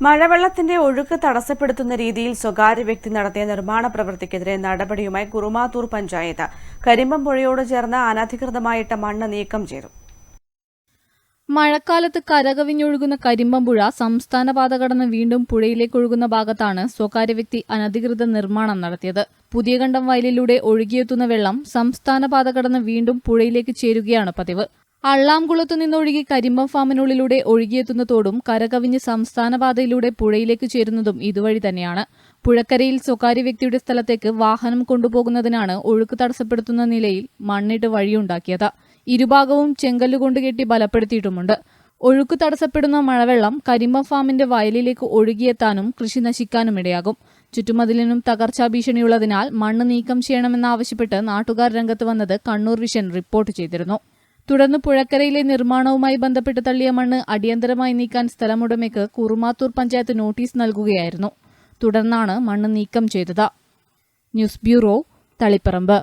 മഴവെള്ളത്തിന്റെ ഒഴുക്ക് തടസ്സപ്പെടുത്തുന്ന രീതിയിൽ സ്വകാര്യ വ്യക്തി നടത്തിയ നിർമ്മാണ പ്രവൃത്തിക്കെതിരെ നടപടിയുമായി കുറുമാത്തൂർ പഞ്ചായത്ത്. കരിമ്പം പുഴയോട് ചേർന്ന് അനധികൃതമായിട്ട മണ്ണ് നീക്കം ചെയ്തു. മഴക്കാലത്ത് കരകവിഞ്ഞൊഴുകുന്ന കരിമ്പമ്പുഴ സംസ്ഥാന പാത കടന്ന് വീണ്ടും പുഴയിലേക്ക് ഒഴുകുന്ന ഭാഗത്താണ് സ്വകാര്യ വ്യക്തി അനധികൃത നിർമ്മാണം നടത്തിയത്. പുതിയ കണ്ടം വയലിലൂടെ ഒഴുകിയെത്തുന്ന വെള്ളം സംസ്ഥാന പാത കടന്ന് വീണ്ടും പുഴയിലേക്ക് ചേരുകയാണ് പതിവ്. അള്ളാംകുളത്തു നിന്നൊഴുകി കരിമ്പം ഫാമിനുള്ളിലൂടെ ഒഴുകിയെത്തുന്ന തോടും കരകവിഞ്ഞ് സംസ്ഥാനപാതയിലൂടെ പുഴയിലേക്ക് ചേരുന്നതും ഇതുവഴി തന്നെയാണ്. പുഴക്കരയിൽ സ്വകാര്യ വ്യക്തിയുടെ സ്ഥലത്തേക്ക് വാഹനം കൊണ്ടുപോകുന്നതിനാണ് ഒഴുക്ക് തടസ്സപ്പെടുത്തുന്ന നിലയിൽ മണ്ണിട്ട് വഴിയുണ്ടാക്കിയത്. ഇരുഭാഗവും ചെങ്കല്ലുകൊണ്ട് കെട്ടി ബലപ്പെടുത്തിയിട്ടുമുണ്ട്. ഒഴുക്ക് തടസ്സപ്പെടുന്ന മഴവെള്ളം കരിമ്പം ഫാമിന്റെ വയലിലേക്ക് ഒഴുകിയെത്താനും കൃഷി നശിക്കാനും ഇടയാകും. ചുറ്റുമതിലിനും തകർച്ചാ ഭീഷണിയുള്ളതിനാൽ മണ്ണ് നീക്കം ചെയ്യണമെന്നാവശ്യപ്പെട്ട് നാട്ടുകാർ രംഗത്ത് വന്നത് കണ്ണൂർ വിഷൻ റിപ്പോർട്ട് ചെയ്തിരുന്നു. തുടർന്ന് പുഴക്കരയിലെ നിർമ്മാണവുമായി ബന്ധപ്പെട്ട് തള്ളിയ മണ്ണ് അടിയന്തരമായി നീക്കാൻ സ്ഥലമുടമയ്ക്ക് കുറുമാത്തൂർ പഞ്ചായത്ത് നോട്ടീസ് നൽകുകയായിരുന്നു. തുടർന്നാണ് മണ്ണ് നീക്കം ചെയ്തത്. News bureau Taliparamba.